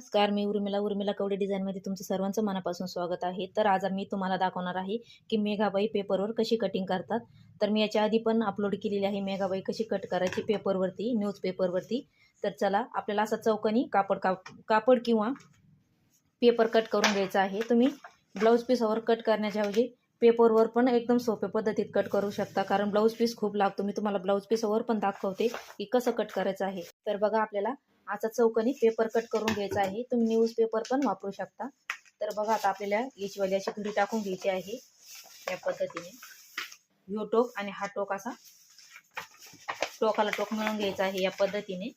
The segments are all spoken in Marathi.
नमस्कार मी उर्मिला. उर्मिला कवडे डिझाईनमध्ये तुमचं सर्वांचं मनापासून स्वागत आहे. तर आज मी तुम्हाला दाखवणार आहे की मेघाबाई पेपरवर कशी कटिंग करतात. तर मी याच्या आधी पण अपलोड केलेली आहे मेघाबाई कशी कट करायची पेपरवरती न्यूजपेपरवरती तर चला आपल्याला असं चौकनी कापड काप कापड किंवा पेपर कट करून घ्यायचा आहे. तुम्ही ब्लाऊज पीसवर कट करण्याच्या ऐवजी पेपरवर पण एकदम सोप्या पद्धतीत कट करू शकता. कारण ब्लाऊज पीस खूप लागतो. मी तुम्हाला ब्लाऊज पीसवर पण दाखवते की कसं कट करायचं आहे. तर बघा आपल्याला असा चौकनी पेपर कट करून घ्यायचा आहे. तुम्ही न्यूज पेपर पण वापरू शकता. तर बघा आता आपल्याला याचीवाली अशी घडी टाकून घ्यायची आहे. या पद्धतीने. ह्यो टोक आणि हा टोक असा टोकाला टोक मिळून घ्यायचा आहे या पद्धतीने.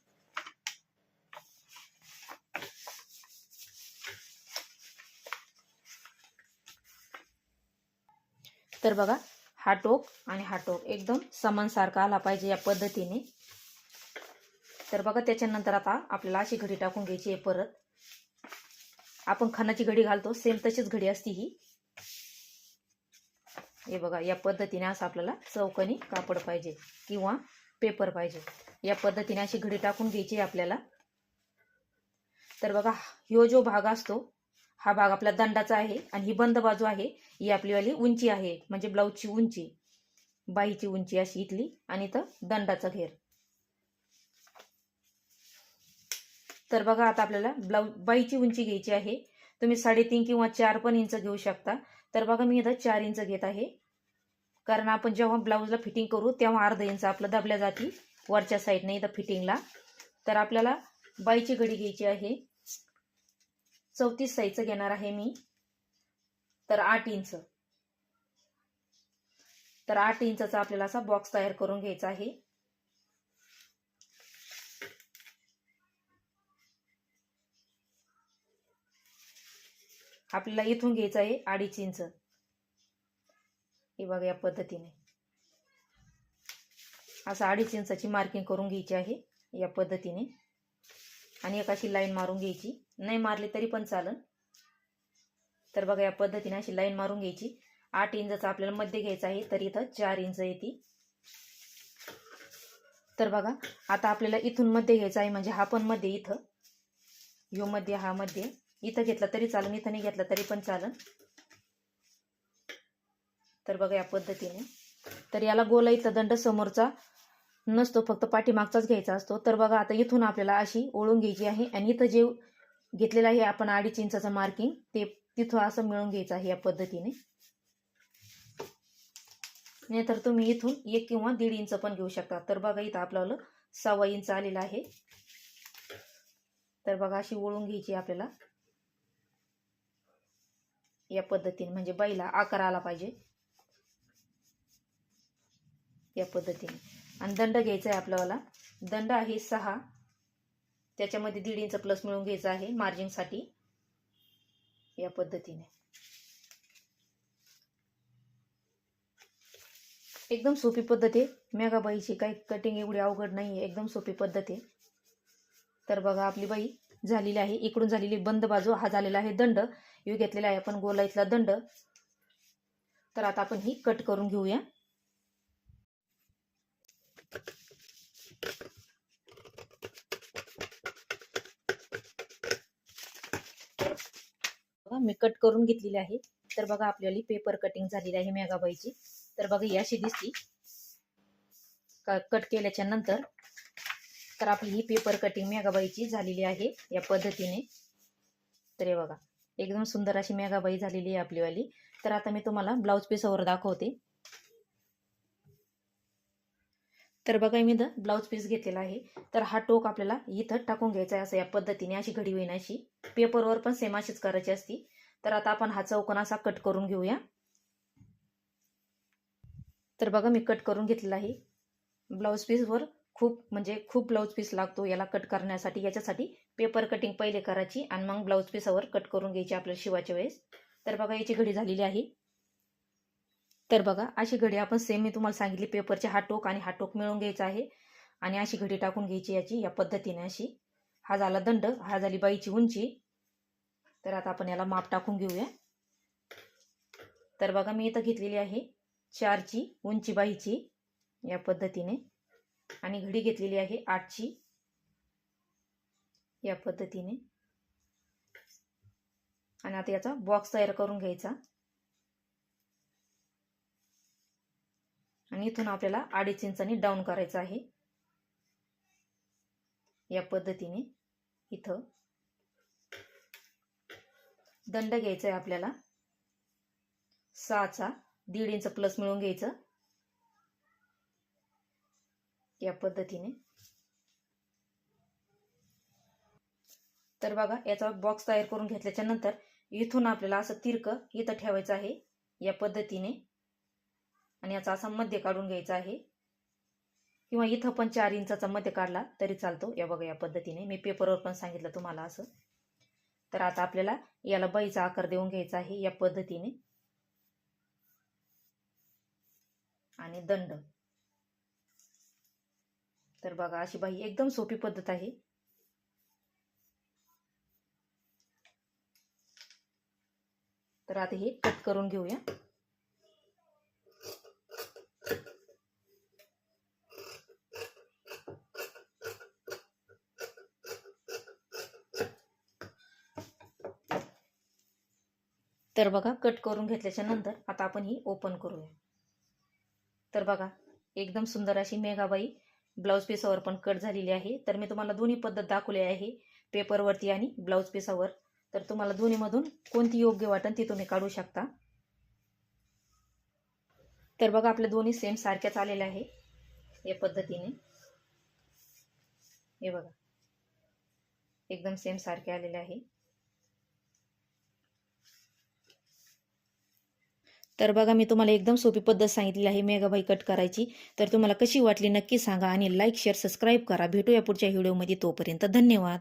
तर बघा हा टोक आणि हा टोक एकदम समानसारखा आला पाहिजे या पद्धतीने. तर बघा त्याच्यानंतर आता आपल्याला अशी घडी टाकून घ्यायची आहे परत. आपण खानाची घडी घालतो. सेम तशीच घडी असती ही. हे बघा या पद्धतीने असं आपल्याला चौकनी कापड पाहिजे किंवा पेपर पाहिजे. या पद्धतीने अशी घडी टाकून घ्यायची आहे आपल्याला. तर बघा ह्यो जो भाग असतो हा भाग आपला दंडाचा आहे आणि ही बंद बाजू आहे. ही आपलीवाली उंची आहे म्हणजे ब्लाऊजची उंची. बाईची उंची अशी इथली आणि तर दंडाचा घेर. तर बघा आता आपल्याला ब्लाऊज बाईची उंची घ्यायची आहे. तुम्ही साडेतीन किंवा चार पण इंच घेऊ शकता. तर बघा मी इथं चार इंच घेत आहे. कारण आपण जेव्हा ब्लाऊजला फिटिंग करू तेव्हा अर्धा इंच आपलं दबल्या जाती वरच्या साईडने इथं फिटिंगला तर आपल्याला बाईची घडी घ्यायची आहे. चौतीस साईजचं घेणार आहे मी. तर आठ इंच. तर आठ इंचाचा आपल्याला असा बॉक्स तयार करून घ्यायचा आहे. आपल्याला इथून घ्यायचं आहे अडीच इंच. हे बघा या पद्धतीने. असं अडीच इंचाची मार्किंग करून घ्यायची आहे या पद्धतीने. आणि एक अशी लाईन मारून घ्यायची. नाही मारली तरी पण चालन. तर बघा या पद्धतीने अशी लाईन मारून घ्यायची. आठ इंचाचा आपल्याला मध्ये घ्यायचा आहे तर इथं चार इंच येते. तर बघा आता आपल्याला इथून मध्ये घ्यायचा आहे म्हणजे हा पण मध्ये इथं. यो मध्य हा मध्ये. इथं घेतला तरी चालन इथं नाही घेतला तरी पण चालन तर बघा या पद्धतीने. तर याला गोला इथं दंड समोरचा नसतो फक्त पाठीमागचाच घ्यायचा असतो. तर बघा आता इथून आपल्याला अशी ओळून घ्यायची आहे आणि इथं जे घेतलेलं आहे आपण अडीच इंचाचं मार्किंग ते तिथं असं मिळून घ्यायचं आहे या पद्धतीने. नाहीतर तुम्ही इथून एक किंवा दीड इंच पण घेऊ शकता. तर बघा इथं आपल्याला सव्वा इंच आलेला आहे. तर बघा अशी ओळून घ्यायची आपल्याला. या पद्धतीने म्हणजे बाईला आकार आला पाहिजे. या पद्धतीने. आणि दंड घ्यायचा आहे आपल्याला. दंड आहे सहा. त्याच्यामध्ये दीड इंच प्लस मिळून घ्यायचा आहे मार्जिनसाठी या पद्धतीने. एकदम सोपी पद्धत आहे. मेघाबाईची काही कटिंग एवढी अवघड नाही आहे एकदम सोपी पद्धत आहे. तर बघा आपली बाई झालेली आहे. इकडून झालेली बंद बाजू हा झालेला आहे दंड. यू घेतलेला आहे आपण गोला इथला दंड. तर आता आपण ही कट करून घेऊया. मी कट करून घेतलेली आहे. तर बघा आपल्याला पेपर कटिंग झालेली आहे मेगाबाईची तर बघा ही अशी दिसती कट केल्याच्यानंतर तर आपली ही पेपर कटिंग मेगाबाईची झालेली आहे या पद्धतीने. तर हे बघा एकदम सुंदर अशी मेगाबाई झालेली आहे आपलीवाली. तर आता मी तुम्हाला ब्लाऊज पीसवर दाखवते. तर बघा मी इथं ब्लाऊज पीस घेतलेला आहे. तर हा टोक आपल्याला इथं टाकून घ्यायचा आहे असं या पद्धतीने अशी घडी होईन अशी. पेपरवर पण सेम अशीच करायची असती. तर आता आपण हा चौकोन असा कट करून घेऊया. तर बघा मी कट करून घेतलेला आहे. ब्लाऊज पीसवर खूप म्हणजे खूप ब्लाऊज पीस लागतो याला कट करण्यासाठी याच्यासाठी पेपर कटिंग पहिले करायची आणि मग ब्लाऊज पीसावर कट करून घ्यायची आपल्या शिवाच्या वेळेस. तर बघा याची घडी झालेली आहे. तर बघा अशी घडी आपण सेम मी तुम्हाला सांगितली पेपरचे हा टोक आणि हा टोक मिळून घ्यायचा आहे. आणि अशी घडी टाकून घ्यायची याची या पद्धतीने अशी. हा झाला दंड हा झाली बाईची उंची. तर आता आपण याला माप टाकून घेऊया. तर बघा मी इथं घेतलेली आहे चारची उंची बाईची या पद्धतीने. आणि घडी घेतलेली आहे आठची. या पद्धतीने. आणि आता याचा बॉक्स तयार करून घ्यायचा. आणि इथून आपल्याला अडीच इंचांनी डाऊन करायचं आहे. या पद्धतीने इथं दंड घ्यायचा आहे आपल्याला. सहाचा दीड इंच प्लस मिळून घ्यायचं. या पद्धतीने. तर बघा याचा बॉक्स तयार करून घेतल्याच्या नंतर इथून आपल्याला असं तिरक इथं ठेवायचं आहे या पद्धतीने. आणि याचा असा मध्य काढून घ्यायचा आहे. किंवा इथं पण चार इंचाचा मध्य काढला तरी चालतो. या बघा या पद्धतीने. मी पेपरवर पण सांगितलं तुम्हाला असं. तर आता आपल्याला याला बाईचा आकार देऊन घ्यायचा आहे या पद्धतीने. आणि दंड. तर बघा अशी बाई एकदम सोपी पद्धत आहे. तर आता हे कट करून घेऊया. तर बघा कट करून घेतल्याच्या नंतर आता आपण ही ओपन करूया. तर बघा एकदम सुंदर अशी मेघाबाई ब्लाऊज पीसावर पण कट झालेली आहे. तर मी तुम्हाला दोन्ही पद्धत दाखवली आहे. पेपरवरती आणि ब्लाऊज पीसावर तर तुम्हाला दोन्हीमधून कोणती योग्य वाटेल ती तुम्ही काढू शकता. तर बघा आपल्या दोन्ही सेम सारख्याच आलेल्या आहे. या पद्धतीने. हे बघा. एकदम सेम सारखे आलेले आहे. तर बघा मी तुम्हाला एकदम सोपी पद्धत सांगितली आहे मेगाबाई कट करायची. तर तुम्हाला कशी वाटली नक्की सांगा आणि लाईक शेअर सबस्क्राईब करा. भेटूया पुढच्या व्हिडिओमध्ये तोपर्यंत धन्यवाद.